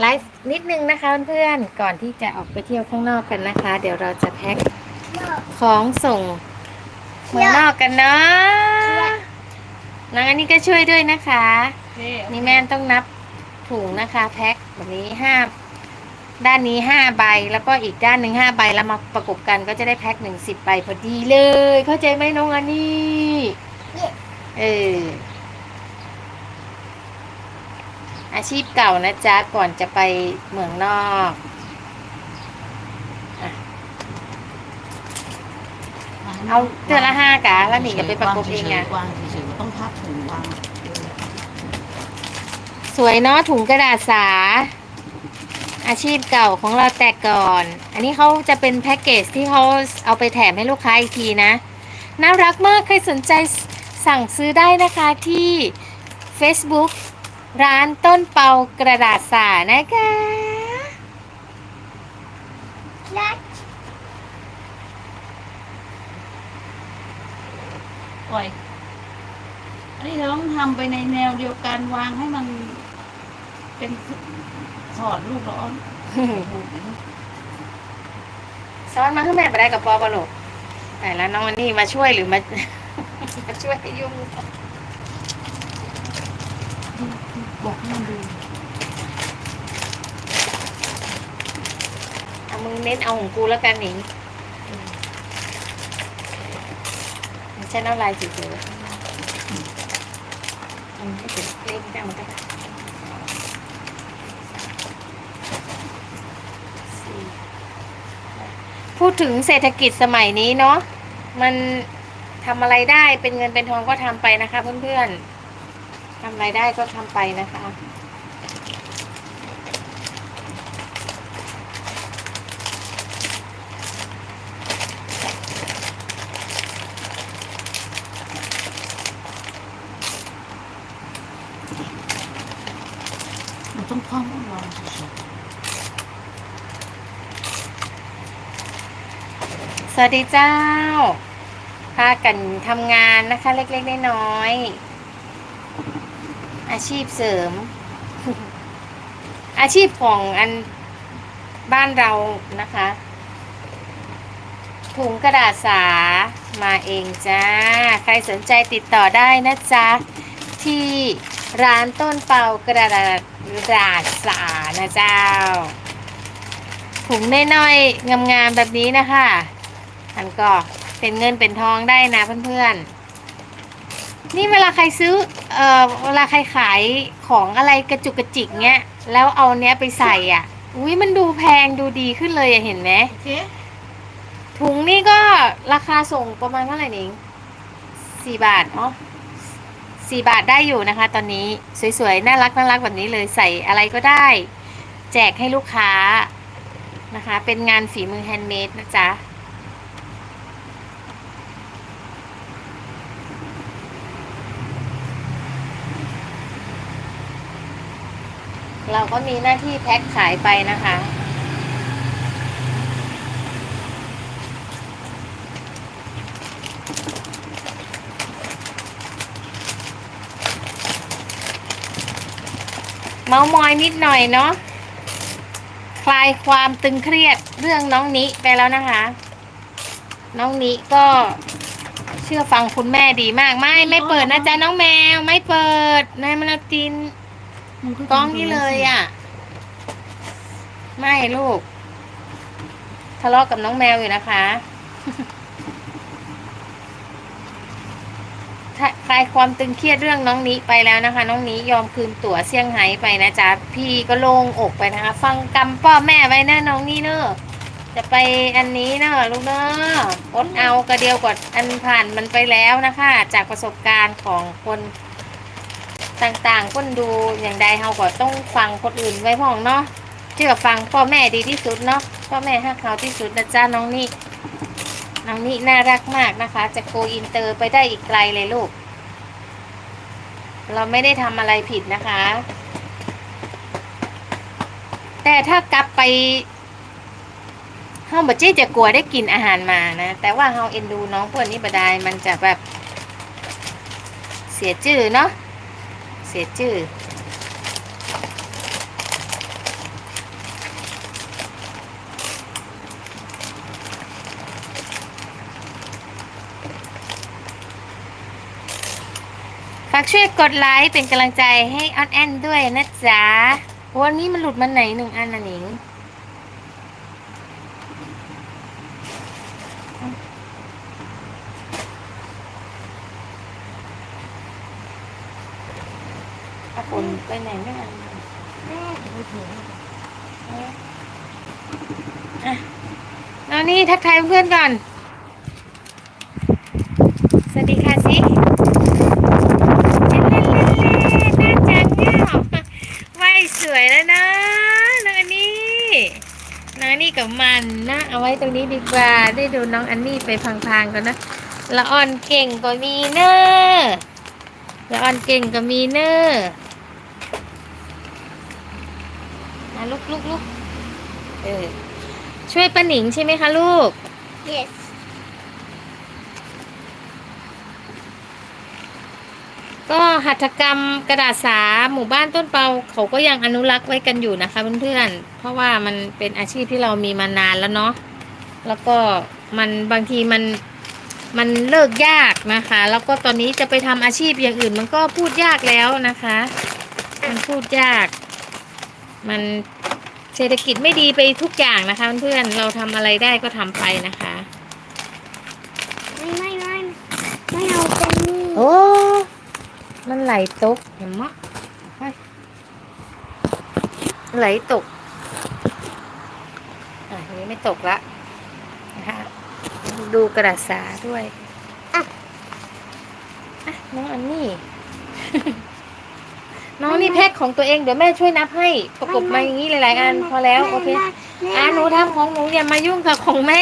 ไลฟ์นิดนึงนะคะเพื่อนๆก่อนที่จะออกไปเที่ยวข้างนอกกันนะคะ เดี๋ยวเราจะแพ็คของส่งเมืองนอกกันเนาะน้องอันนี้ก็ช่วยด้วยนะคะ นี่แม่ต้องนับถุงนะคะ แพ็คแบบนี้ห้าด้านนี้ห้าใบแล้วก็อีกด้านหนึ่งห้าใบแล้วมาประกบกันก็จะได้แพ็คหนึ่งสิบใบพอดีเลย เข้าใจไหมน้องอันนี้เออ อาชีพเก่านะจ๊ะ ก่อนจะไปเมืองนอกอเอาเดือนละห้ากะแล้วหนีจะไปประกบเองอะวางเฉยๆต้องพับถุงวางสวยเนาะถุงกระดาษสา อาชีพเก่าของเราแต่ก่อน อันนี้เขาจะเป็นแพ็กเกจที่เขาเอาไปแถมให้ลูกค้าอีกทีนะ น่ารักมากใครสนใจสั่งซื้อได้นะคะที่ Facebook ร้านต้นเปากระดาษสานะคะปล่อยอันนี้เราต้องทำไปในแนวเดียวกันวางให้มันเป็นถอดลูกร้อนซ้อนมาขึ้นแม่ไปได้กับปอปะลูกแต่แล้วน้องวันนี้มาช่วยหรือมา มาช่วยให้ยุ่ง บอกให้มันดูเอามึงเน้นเอาของกูแล้วกันหนิงฉันเอาลายสีเขียวอืมให้ถึงเล่นได้มันก็พูดถึงเศรษฐกิจสมัยนี้เนาะมันทำอะไรได้เป็นเงินเป็นทองก็ทำไปนะคะเพื่อนๆ ทำอะไรได้ก็ทำไปนะคะมันต้องคว่ำต้องวางเฉยสวัสดีเจ้า พากันทำงานนะคะ เล็กๆน้อยๆ อาชีพเสริม อาชีพของอันบ้านเรานะคะ ถุงกระดาษสามาเองจ้า ใครสนใจติดต่อได้นะจ๊ะ ที่ร้านต้นเปากระดาษกระดาษสานะเจ้า ถุงน้อยๆงามๆแบบนี้นะคะอันก็เป็นเงินเป็นทองได้นะเพื่อนๆ นี่เวลาใครซื้อ เอ่อ เวลาใครขายของอะไรกระจุกกระจิกเนี้ย แล้วเอาเนี้ยไปใส่อะ อุ้ยมันดูแพงดูดีขึ้นเลยอะเห็นไหม โอเคถุงนี่ก็ราคาส่งประมาณเท่าไหร่นิงสี่บาทเนาะสี่บาทได้อยู่นะคะ ตอนนี้สวยๆ น่ารักน่ารักแบบนี้เลยใส่อะไรก็ได้ แจกให้ลูกค้านะคะ เป็นงานฝีมือแฮนด์เมดนะจ๊ะ เราก็มีหน้าที่แพ็คขายไปนะคะ เมามอยนิดหน่อยเนาะคลายความตึงเครียดเรื่องน้องนิไปแล้วนะคะ น้องนิก็เชื่อฟังคุณแม่ดีมาก ไม่ ไม่เปิดนะจ๊ะน้องแมว ไม่เปิดนายมันติน มันกล้องนี่เลยอะ ไม่ลูก ทะเลาะกับน้องแมวอยู่นะคะถ้าคลายความตึงเครียดเรื่องน้องนี้ไปแล้วนะคะ น้องนี้ยอมคืนตั๋วเซี่ยงไฮ้ไปนะจ๊ะพี่ก็โล่งอกไปนะคะ ฟังกำพ่อแม่ไว้นะน้องนี่เนอะจะไปอันนี้เนอะลูกเนอะอดเอากระเดียวกว่าอันผ่านมันไปแล้วนะคะ จากประสบการณ์ของคน ต่างๆคนดูอย่างใดเราก็ต้องฟังคนอื่นไว้พ่องเนาะเชื่อฟังพ่อแม่ดีที่สุดเนาะพ่อแม่ฮักเขาที่สุดนะจ๊ะน้องนี่น้องนี่น่ารักมากนะคะ จะโกอินเตอร์ไปได้อีกไกลเลยลูก เราไม่ได้ทำอะไรผิดนะคะ แต่ถ้ากลับไปเฮาบัจเจจะกลัวได้กินอาหารมานะ แต่ว่าเฮาเอ็นดูน้องพวกนี้บดายมันจะแบบเสียชื่อเนาะียชื่อ ฝากช่วยกดไลค์เป็นกำลังใจให้ออนแอนด้วยนะจ๊ะ วันนี้มันหลุดมาไหนหนึ่งอันน่ะหนิง อาปุนไปไหนไม่อันหนึ่งแม่ไม่ถูกอะแล้วนี่ทักทายเพื่อนก่อน สวัสดีค่ะสิเล่นๆๆๆน่าจังเนี่ยว่ายสวยแล้วนะน้องอันนี่น้องอันนี่กับมันนะเอาไว้ตรงนี้ดีกว่าได้ดูน้องอันนี่ไปพังๆก่อนนะละอ่อนเก่งก็มีเนอะละอ่อนเก่งก็มีเนอะมา ลุกลุกลุกเออ ช่วยป้าหนิงใช่ไหมคะลูก yes ก็หัตถกรรมกระดาษสาหมู่บ้านต้นเปาเขาก็ยังอนุรักษ์ไว้กันอยู่นะคะเพื่อนๆ เพราะว่ามันเป็นอาชีพที่เรามีมานานแล้วเนาะ แล้วก็มันบางทีมันมันเลิกยากนะคะ แล้วก็ตอนนี้จะไปทำอาชีพอย่างอื่น มันก็พูดยากแล้วนะคะ มันพูดยาก มัน เศรษฐกิจไม่ดีไปทุกอย่างนะคะเพื่อนๆเราทำอะไรได้ก็ทำไปนะคะ ไม่ไม่ไม่ไม่เอาเป็นนี่โอ้ มันไหลตกเห็นมะเฮ้ยไหลตกอะทีนี้ไม่ตกละนะคะดูกระดาษสาด้วย อะ อะน้องอันนี้ น้องนี่แพ็คของตัวเองเดี๋ยวแม่ช่วยนับให้ประกบมาอย่างนี้หลายๆอันพอแล้วโอเคอะหนูทำของหนูอย่ามายุ่งกับของแม่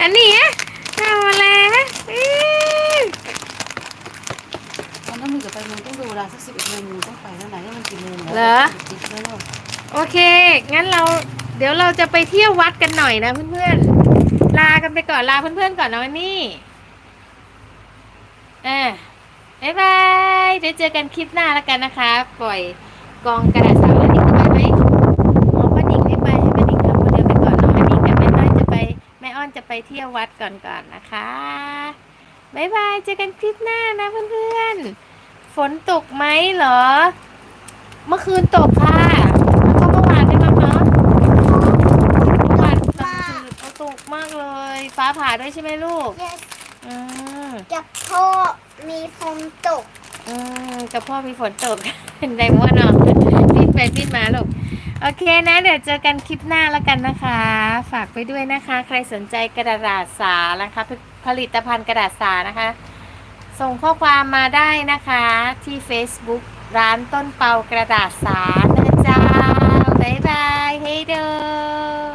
อันนี้อะทำอะไรฮะอื้อตอนนั้นมึงจะไปมึงต้องดูเวลาสักสิบเอ็ดโมงมึงต้องไปแล้วไหนแล้วมันกี่โมงเหรอติดแล้วเหรอโอเค งั้นเราเดี๋ยวเราจะไปเที่ยววัดกันหน่อยนะเพื่อนๆลากันไปก่อนลาเพื่อนๆก่อนนะวันนี้อ่า บ๊ายบายเดี๋ยวเจอกันคลิปหน้าแล้วกันนะคะ ปล่อยกองกระดาษสาวันนี้ไปไหมอ๋อป้าหนิงไม่ไปให้ป้าหนิงทำคนเดียวไปก่อนน้องอันนี้กับแม่ต้อยจะไปแม่อ้อนจะไปเที่ยววัดก่อนก่อนๆนะคะบ๊ายบายเจอกันคลิปหน้านะเพื่อนๆ ฝนตกไหมเหรอ เมื่อคืนตกค่ะแล้วก็เมื่อวานด้วยมั้งเนาะเมื่อวานตกเอาตกมากเลย ฟ้าผ่าด้วยใช่ไหมลูก Yes อืมกับพ่อมีฝนตกอืมกับพ่อมีฝนตก เป็นไรมั่วเนาะปิดไปปิดมาลูกโอเคนะ เดี๋ยวเจอกันคลิปหน้าแล้วกันนะคะ ฝากไปด้วยนะคะ ใครสนใจกระดาษสานะคะ ผลิตภัณฑ์กระดาษสานะคะ ส่งข้อความมาได้นะคะที่ Facebook ร้านต้นเปากระดาษสานะจ๊ะบ๊ายบายเฮ้ยเด้อ